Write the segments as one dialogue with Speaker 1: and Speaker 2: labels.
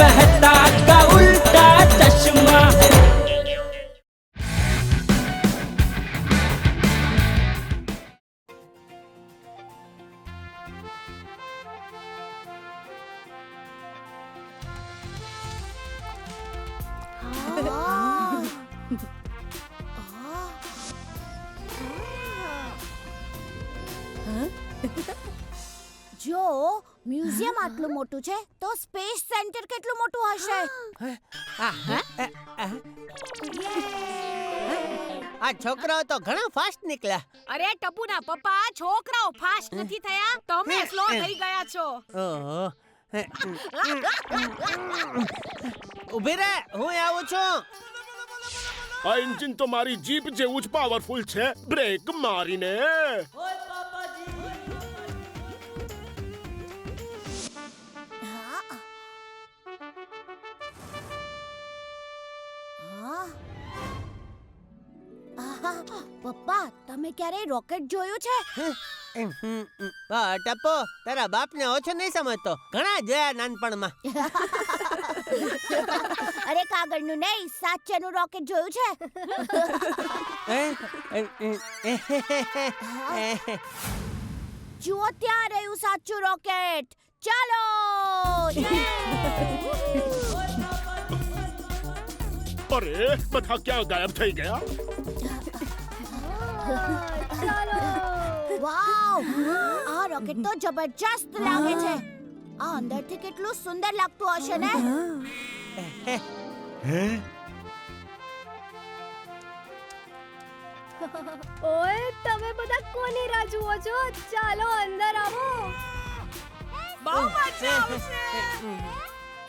Speaker 1: मेहता का उल्टा चश्मा
Speaker 2: જો મ્યુઝિયમ આટલું મોટું છે? તો સ્પેસ સેન્ટર કેટલું મોટું હશે?
Speaker 3: આ છોકરાઓ તો ઘણા ફાસ્ટ નીકળ્યા.
Speaker 4: અરે ટપુના પપ્પા છોકરાઓ ફાસ્ટ નથી થયા. તમે સ્લો થઈ ગયા છો.
Speaker 3: ઓહો. ઊભી રે હું આવું છું.
Speaker 5: આ એન્જિન તો મારી જીપ જેવું જ પાવરફુલ છે. બ્રેક મારીને.
Speaker 2: પપ્પા તમે ક્યારેય રોકેટ જોયું છે?
Speaker 3: આ ટપ્પો તારા બાપને ઓછો નહીં સમજતો. ઘણા જોયા નાનપણમાં.
Speaker 2: અરે કાગળનું નહીં સાચેનું રોકેટ જોયું છે. જુઓ ત્યાં રહ્યું સાચું રોકેટ. ચાલો!
Speaker 5: અરે બધા ક્યાં ગાયબ થઈ ગયા?
Speaker 2: વાવ. આ રોકેટ તો જબરજસ્ત લાગે છે. આ અંદરથી કેટલું સુંદર લાગતું હશે ને?
Speaker 6: ઓય તમે બધા કોની રાહ જુઓ છો? ચાલો અંદર આવો.
Speaker 4: બહુ મજા આવશે.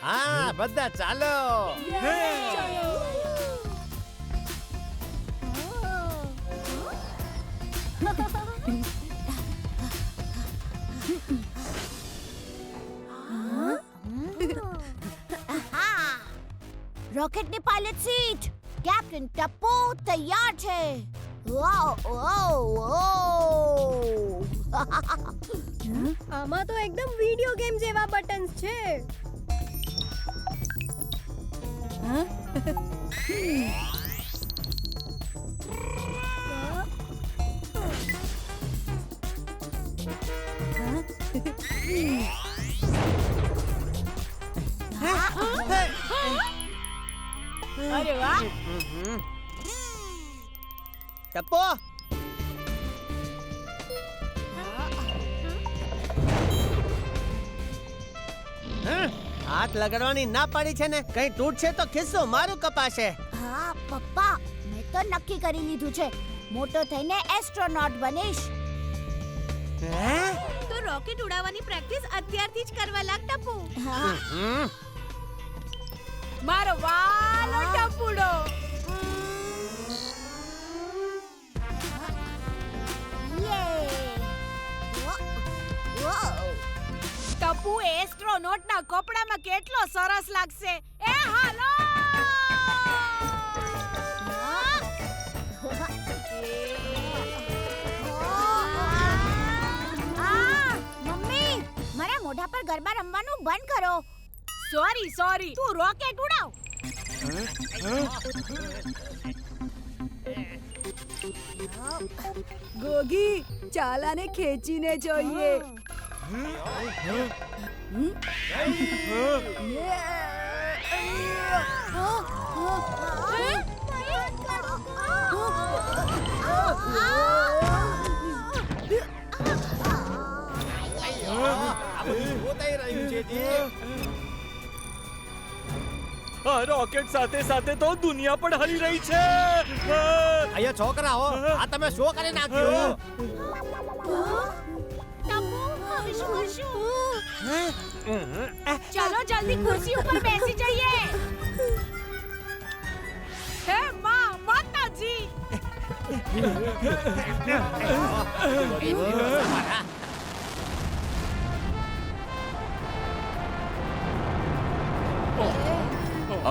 Speaker 3: હા બધા ચાલો.
Speaker 2: આહા! રોકેટની પાયલટ સીટ કેપ્ટન ટપ્પુ તૈયાર છે વાવ વાવ વાવ
Speaker 6: આમાં તો એકદમ વિડિયો ગેમ જેવા બટન્સ છે
Speaker 4: અરે વાહ
Speaker 3: ટપ્પો હાથ લગાડવાની ના પાડી છે ને કઈ તૂટશે તો ખિસ્સો મારું કપાશે
Speaker 2: હા પપ્પા મેં તો નક્કી કરી લીધું છે મોટો થઈને એસ્ટ્રોનોટ બનીશ
Speaker 3: હે?
Speaker 4: રોકેટ ઉડાવવાની પ્રેક્ટિસ અત્યારથી જ કરવા લાગ ટપુ. મારો વાલો ટપુડો.
Speaker 2: યે. વો વો.
Speaker 4: ટપુ એસ્ટ્રોનોટ ના કપડામાં કેટલો સરસ લાગશે. એ હાલો!
Speaker 2: મારા પર ગરબા રમવાનું બંધ કરો
Speaker 4: સોરી સોરી તું રોકેટ ઉડાવ
Speaker 6: ગોગી ચાલાને ખેંચીને જોઈએ
Speaker 1: આ રોકેટ સાથે સાથે તો દુનિયા પણ હલી રહી છે
Speaker 3: અહીંયા છોકરાઓ આ તમે શું કરી નાખ્યું
Speaker 4: ચાલો જલ્દી ખુરશી ઉપર બેસી જઈએ હે માં માતાજી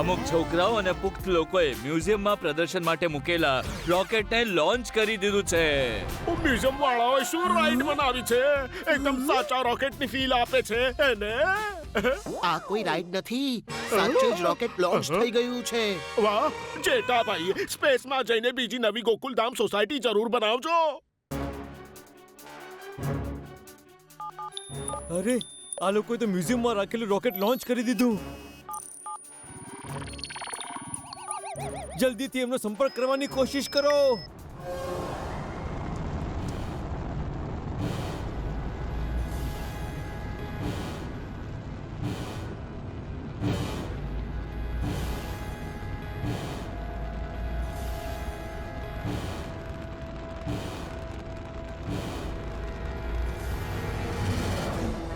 Speaker 1: અમુક છોકરાઓ અને પુખ્ત લોકોએ મ્યુઝિયમમાં પ્રદર્શન માટે મૂકેલા રોકેટને લોન્ચ કરી દીધું છે.
Speaker 5: મ્યુઝિયમ વાળાઓએ શું રાઈડ બનાવી છે? એકદમ સાચા રોકેટની ફીલ આપે છે એને
Speaker 7: આ કોઈ રાઈડ નથી. સાચે જ રોકેટ લોન્ચ થઈ ગયું છે.
Speaker 5: વાહ જેઠાભાઈ સ્પેસમાં જઈને બીજી નવી ગોકુલધામ સોસાયટી જરૂર બનાવજો.
Speaker 1: અરે આ લોકોએ તો મ્યુઝિયમમાં રાખેલું રોકેટ લોન્ચ કરી દીધું. જલ્દીથી એમનો સંપર્ક કરવાની કોશિશ કરો.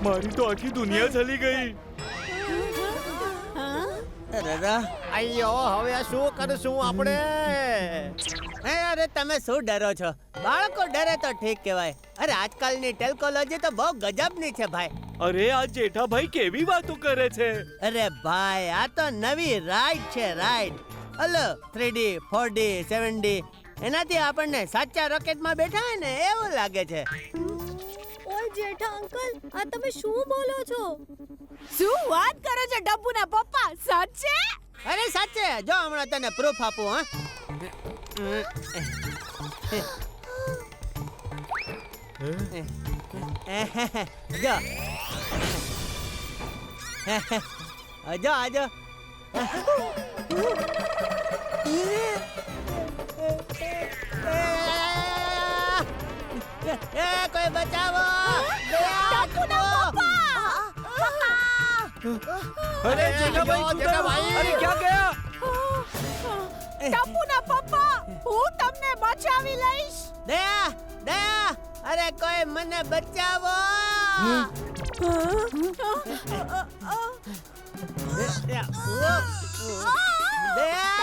Speaker 1: મારી તો આખી દુનિયા ચાલી ગઈ.
Speaker 3: દાદા.
Speaker 7: અయ్యో હવે આ શું કરશું આપણે?
Speaker 3: હે અરે તમે શું ડરો છો? બાળકો ડરે તો ઠીક કહેવાય. અરે આજકાલની ટેકનોલોજી તો બહુ ગજબની છે ભાઈ.
Speaker 1: અરે આ જેઠાભાઈ કેવી વાતો કરે છે?
Speaker 3: અરે ભાઈ આ તો નવી રાઈડ છે ride. Hello three D four D seven D. એનાથી આપણને સાચા રોકેટમાં બેઠા હોય ને એવું લાગે છે.
Speaker 6: જેઠા અંકલ આ તમે શું બોલો છો?
Speaker 4: શું વાત કરો છો ડબ્બુના પપ્પા? સાચે?
Speaker 3: અરે સાચે. જો હમણાં તને પ્રૂફ આપું હા. જો. આજો કોઈ બચાવો
Speaker 1: અરે જેઠાભાઈ શું થયું? અરે ક્યાં ગયા
Speaker 4: ડબ્બુના પપ્પા હું તમને બચાવી લઈશ
Speaker 3: દયા દયા અરે કોઈ મને બચાવો દયા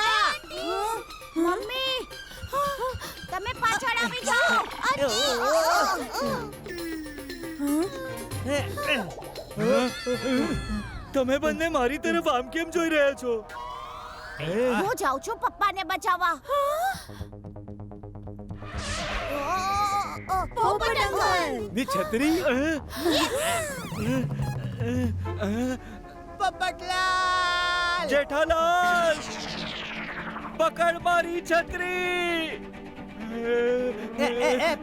Speaker 2: તમે
Speaker 1: બંને મારી તરફ આમ કેમ જોઈ રહ્યા છો
Speaker 2: હું જાઉં છું પપ્પાને બચાવવા
Speaker 6: પોપટ
Speaker 1: અંકલની છત્રી
Speaker 3: પોપટલાલ
Speaker 1: જેઠાલાલ પકડ મારી છત્રી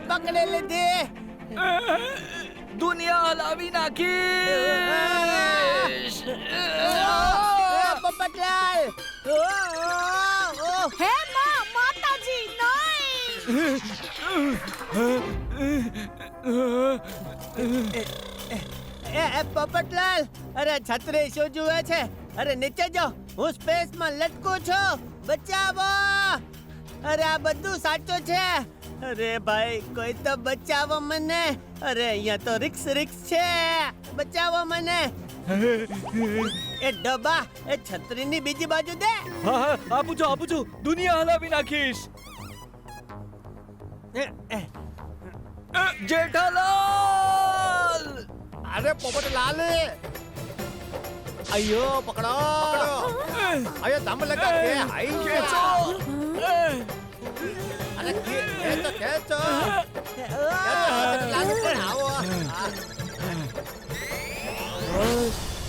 Speaker 3: પકડી લીધી
Speaker 1: દુનિયા હલાવી નાખી
Speaker 3: પોપટલાલ.
Speaker 4: હે માં માતાજી નહીં.
Speaker 3: એ એ પોપટલાલ અરે છત્રી શું જુએ છે? અરે નીચે જાઓ. હું સ્પેસમાં લટકું છું. બચાવો. અરે આ બધું સાચું છે. અરે ભાઈ કોઈ તો બચાવો મને. અરે અહીંયા તો રિક્સ રિક્સ છે. બચાવો મને. એ ડબ્બા એ છત્રીની બીજી બાજુ દે.
Speaker 1: હા હા આપું છું આપું છું. દુનિયા હલાવી નાખીશ.
Speaker 3: એ, એ,
Speaker 1: અ, જેઠાલાલ!
Speaker 7: અરે પોપટલાલ અયો પકડો. અયો દમ લગા કે હાઈ ખેંચો. અરે ખેંચો ખેંચો. આવો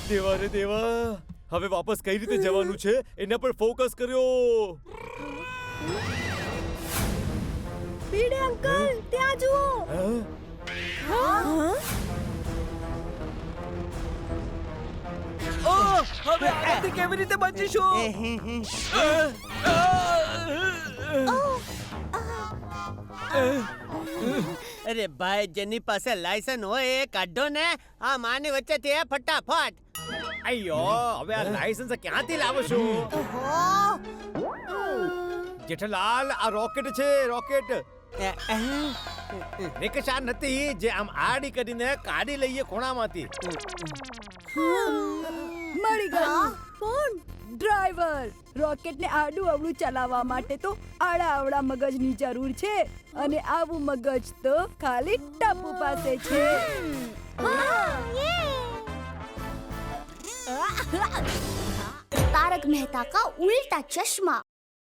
Speaker 1: દેવા રે દેવા. હવે વાપસ કઈ રીતે જવાનું છે? એના પર ફોકસ કર્યો.
Speaker 6: ભીડે અંકલ ત્યાં જુઓ.
Speaker 1: હવે આનાથી કેવી રીતે બચીશું
Speaker 3: અરે ભાઈ જેની પાસે લાયસન હોય એ કાઢો ને આ માની વચ્ચેથી એ ફટાફટ
Speaker 7: અయ్యో હવે આ લાયસન્સ ક્યાંથી લાવું છું જેઠાલાલ આ રોકેટ છે રોકેટ
Speaker 3: એ, અહ,
Speaker 7: રિક્ષા નથી જે આમ આડી કરીને કાઢી લઈએ ખૂણામાંથી
Speaker 6: મળી ગયું કોણ ડ્રાઈવર. રોકેટને આડું અવળું ચલાવવા માટે તો આડા અવળા મગજની જરૂર છે. અને આવું મગજ તો ખાલી ટાપુ પાસે છે.
Speaker 2: તારક મહેતા કા ઉલટા ચશ્મા.